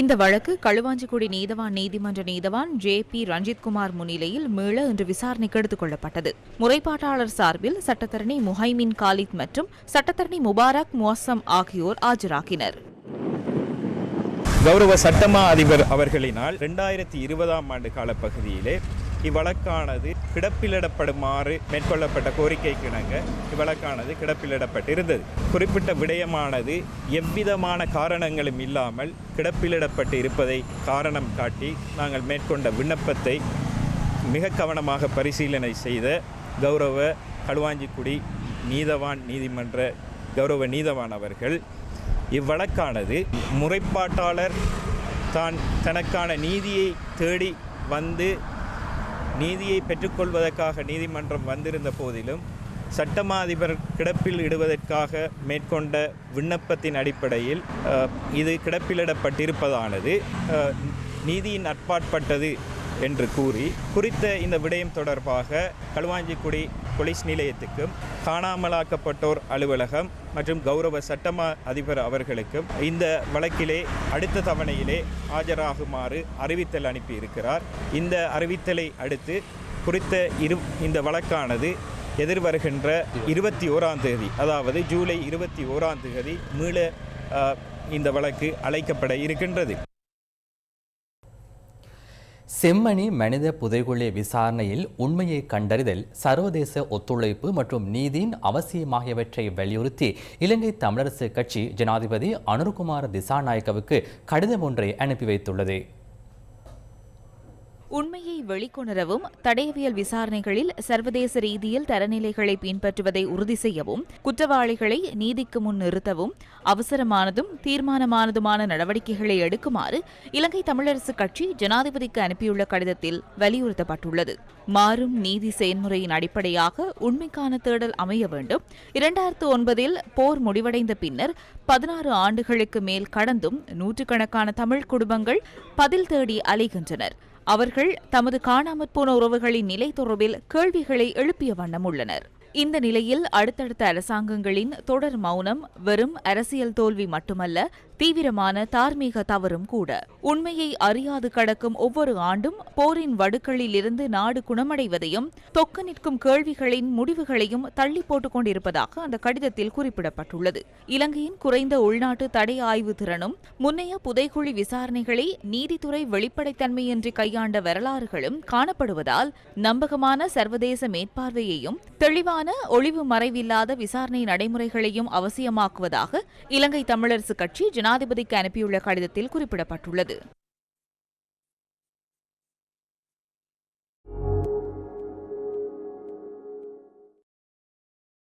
இந்த வழக்கு களுவாஞ்சிக்குடி நீதவான் நீதிமன்ற நீதவான் ஜே பி ரஞ்சித்குமார் முன்னிலையில் மீள இன்று விசாரணைக்கு எடுத்துக் கொள்ளப்பட்டது. முறைப்பாட்டாளர் சார்பில் சட்டத்தரணி முஹைமின் காலித் மற்றும் சட்டத்தரணி முபாரக் முவசம் ஆகியோர் ஆஜராகினர். கௌரவ சட்டமா அதிபர் அவர்களினால் ரெண்டாயிரத்தி இருபதாம் ஆண்டு காலப்பகுதியிலே இவ்வழக்கானது கிடப்பிலிடப்படுமாறு மேற்கொள்ளப்பட்ட கோரிக்கைக்கு இணங்க இவ்வழக்கானது கிடப்பிலிடப்பட்டிருந்தது. குறிப்பிட்ட விடயமானது எவ்விதமான காரணங்களும் இல்லாமல் கிடப்பிலிடப்பட்டு இருப்பதை காரணம் காட்டி நாங்கள் மேற்கொண்ட விண்ணப்பத்தை மிக கவனமாக பரிசீலனை செய்த கௌரவ களுவாஞ்சிக்குடி நீதவான் நீதிமன்ற கௌரவ நீதவான் அவர்கள் இவ்வழக்கானது முறைப்பாட்டாளர் தான் தனக்கான நீதியை தேடி வந்து நீதியை பெற்றுக்கொள்வதற்காக நீதிமன்றம் வந்திருந்த போதிலும் சட்டமாதிபர் கிடப்பில் இடுவதற்காக மேற்கொண்ட விண்ணப்பத்தின் அடிப்படையில் அஹ், இது கிடப்பிலிடப்பட்டிருப்பதானது. அஹ், நீதியின் அட்பாட்பட்டது என்று கூறி குறித்த இந்த விடயம் தொடர்பாக களுவாஞ்சிக்குடி போலீஸ் நிலையத்துக்கும் காணாமலாக்கப்பட்டோர் அலுவலகம் மற்றும் கௌரவ சட்டமா அதிபர் அவர்களுக்கும் இந்த வழக்கிலே அடுத்த தவணையிலே ஆஜராகுமாறு அறிவித்தல் அனுப்பியிருக்கிறார். இந்த அறிவித்தலை அடுத்து குறித்த இரு இந்த வழக்கானது எதிர்வருகின்ற இருபத்தி ஓராம் தேதி அதாவது ஜூலை இருபத்தி ஓராம் தேதி மீள இந்த வழக்கு அழைக்கப்பட இருக்கின்றது. செம்மணி மனித புதைகுழி விசாரணையில் உண்மையை கண்டறிதல் சர்வதேச ஒத்துழைப்பு மற்றும் நீதியின் அவசியமாகியவற்றை வலியுறுத்தி இலங்கை தமிழரசு கட்சி ஜனாதிபதி அனுர்குமார் திசாநாயக்கவுக்கு கடிதம் ஒன்றை அனுப்பி வைத்துள்ளது. உண்மையை வெளிக்கொணரவும் தடயவியல் விசாரணைகளில் சர்வதேச ரீதியில் தரநிலைகளை பின்பற்றுவதை உறுதி செய்யவும் குற்றவாளிகளை நீதிக்கு முன் நிறுத்தவும் அவசரமானதும் தீர்மானமானதுமான நடவடிக்கைகளை எடுக்குமாறு இலங்கை தமிழரசுக் கட்சி ஜனாதிபதிக்கு அனுப்பியுள்ள கடிதத்தில் வலியுறுத்தப்பட்டுள்ளது. மாறும் நீதி செயன்முறையின் அடிப்படையாக உண்மைக்கான தேடல் அமைய வேண்டும். இரண்டாயிரத்து ஒன்பதில் போர் முடிவடைந்த பின்னர் பதினாறு ஆண்டுகளுக்கு மேல் கடந்தும் நூற்றுக்கணக்கான தமிழ் குடும்பங்கள் பதில் தேடி அலைகின்றனர். அவர்கள் தமது காணாமற் போன உறவுகளின் நிலை தொடர்பில் கேள்விகளை எழுப்பிய வண்ணம் உள்ளனர். இந்த நிலையில் அடுத்தடுத்த அரசாங்கங்களின் தொடர் மௌனம் வெறும் அரசியல் தோல்வி மட்டுமல்ல தீவிரமான தார்மீக தவறும் கூட. உண்மையை அறியாது கடக்கும் ஒவ்வொரு ஆண்டும் போரின் வடுக்களில் இருந்து நாடு குணமடைவதையும் தொக்க நிற்கும் கேள்விகளின் முடிவுகளையும் தள்ளி போட்டுக் கொண்டிருப்பதாக அந்த கடிதத்தில் குறிப்பிடப்பட்டுள்ளது. இலங்கையின் குறைந்த உள்நாட்டு தடை ஆய்வு திறனும் முன்னைய புதைக்குழி விசாரணைகளை நீதித்துறை வெளிப்படைத்தன்மையின்றி கையாண்ட வரலாறுகளும் காணப்படுவதால் நம்பகமான சர்வதேச மேற்பார்வையையும் தெளிவான ஒளிவு மறைவில்லாத விசாரணை நடைமுறைகளையும் அவசியமாக்குவதாக இலங்கை தமிழரசு கட்சி ஜனாதிபதிக்கு அனுப்பியுள்ள கடிதத்தில் குறிப்பிடப்பட்டுள்ளது.